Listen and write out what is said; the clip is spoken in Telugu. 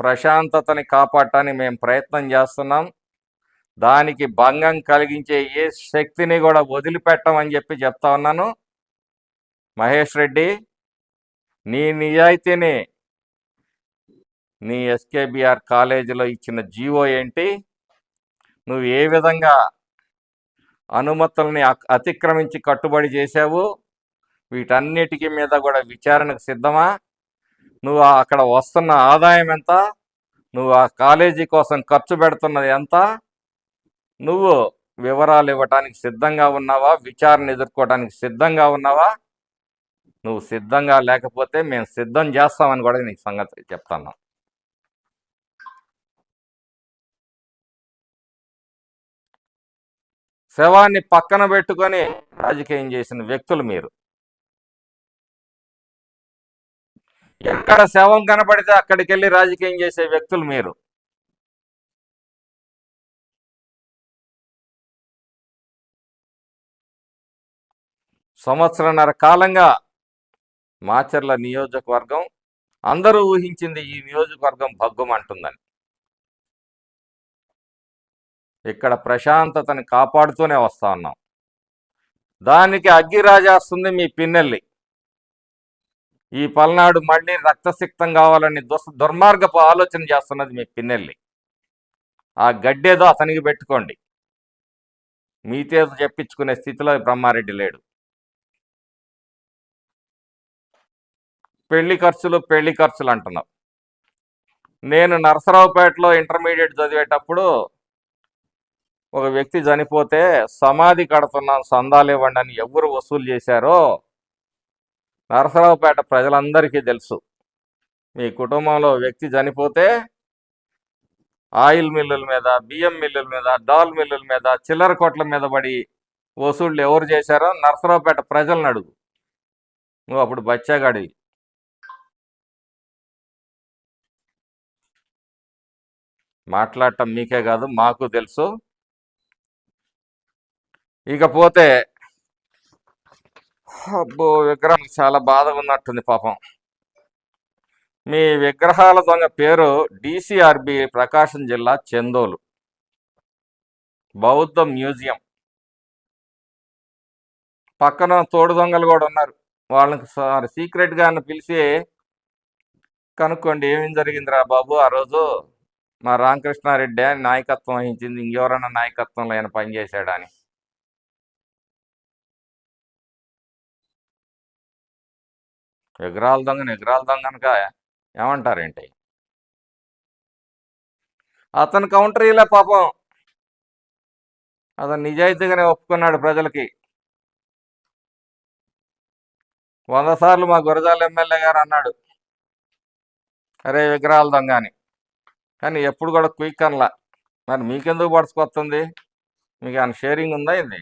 ప్రశాంతతని కాపాడటానికి మేము ప్రయత్నం చేస్తున్నాం. దానికి భంగం కలిగించే ఏ శక్తిని కూడా వదిలిపెట్టమని చెప్పి చెప్తా ఉన్నాను. మహేష్ రెడ్డి నీ నిజాయితీని నీ ఎస్కేబిఆర్ కాలేజీలో ఇచ్చిన జీవో ఏంటి? నువ్వు ఏ విధంగా అనుమతుల్ని అతిక్రమించి కట్టుబడి చేశావు? వీటన్నిటికీ మీద కూడా విచారణకు సిద్ధమా? నువ్వు అక్కడ వస్తున్న ఆదాయం ఎంత? నువ్వు ఆ కాలేజీ కోసం ఖర్చు పెడుతున్నది ఎంత? నువ్వు వివరాలు ఇవ్వటానికి సిద్ధంగా ఉన్నావా? విచారణ ఎదుర్కోవడానికి సిద్ధంగా ఉన్నావా? నువ్వు సిద్ధంగా లేకపోతే మేము సిద్ధం చేస్తామని కూడా నీకు సంగతి చెప్తాను. శవాన్ని పక్కన పెట్టుకొని రాజకీయం చేసిన వ్యక్తులు మీరు. ఎక్కడ శవం కనపడితే అక్కడికి వెళ్ళి రాజకీయం చేసే వ్యక్తులు మీరు. సంవత్సరన్నర కాలంగా మాచర్ల నియోజకవర్గం అందరూ ఊహించింది ఈ నియోజకవర్గం భగ్గమంటుందని ఇక్కడ ప్రశాంతతని కాపాడుతూనే వస్తా ఉన్నాం. దానికి అగ్గి రాజేస్తుంది మీ పిన్నెల్లి. ఈ పల్నాడు మళ్ళీ రక్తసిక్తం కావాలని దుస్ దుర్మార్గపు ఆలోచన చేస్తున్నది మీ పిన్నెల్లి. ఆ గడ్డేదో అతనికి పెట్టుకోండి. మీతేదో చెప్పించుకునే స్థితిలో బ్రహ్మారెడ్డి లేడు. పెళ్ళి ఖర్చులు పెళ్ళి ఖర్చులు అంటున్నావు నేను నరసరావుపేటలో ఇంటర్మీడియట్ చదివేటప్పుడు ఒక వ్యక్తి చనిపోతే సమాధి కడుతున్నాను సందాలు ఇవ్వండి అని ఎవరు వసూలు చేశారో నరసరావుపేట ప్రజలందరికీ తెలుసు. మీ కుటుంబంలో వ్యక్తి చనిపోతే ఆయిల్ మిల్లుల మీద బియ్యం మిల్లుల మీద డాల్ మిల్లుల మీద చిల్లర కొట్ల మీద పడి వసూళ్ళు ఎవరు చేశారో నరసరావుపేట ప్రజలను అడుగు. నువ్వు అప్పుడు బచ్చాగాడివి మాట్లాడటం మీకే కాదు మాకు తెలుసు. ఇకపోతే అబ్బో విగ్రహం చాలా బాధగా ఉన్నట్టుంది పాపం. మీ విగ్రహాల దొంగ పేరు డిసిఆర్బి ప్రకాశం జిల్లా చందోలు. బౌద్ధ మ్యూజియం. పక్కన తోడు దొంగలు కూడా ఉన్నారు. వాళ్ళకి సార్ సీక్రెట్గా పిలిచి కనుక్కోండి ఏమేం జరిగిందిరా బాబు? ఆ రోజు మా రామకృష్ణారెడ్డి అని నాయకత్వం వహించింది. ఇంకెవరైనా నాయకత్వంలో ఆయన పనిచేశాడని విగ్రహాల దొంగ విగ్రహాల దొంగ కనుక ఏమంటారేంటి? అతను కౌంటర్ ఇలా పాపం. అతను నిజాయితీగానే ఒప్పుకున్నాడు ప్రజలకి. వంద సార్లు మా గురజాల ఎమ్మెల్యే గారు అన్నాడు. అరే విగ్రహాల దొంగ అని. కానీ ఎప్పుడు కూడా క్విక్ అనలా. మరి మీకెందుకు పడుచుకొస్తుంది మీకు ఏమైనా షేరింగ్ ఉందా ఇది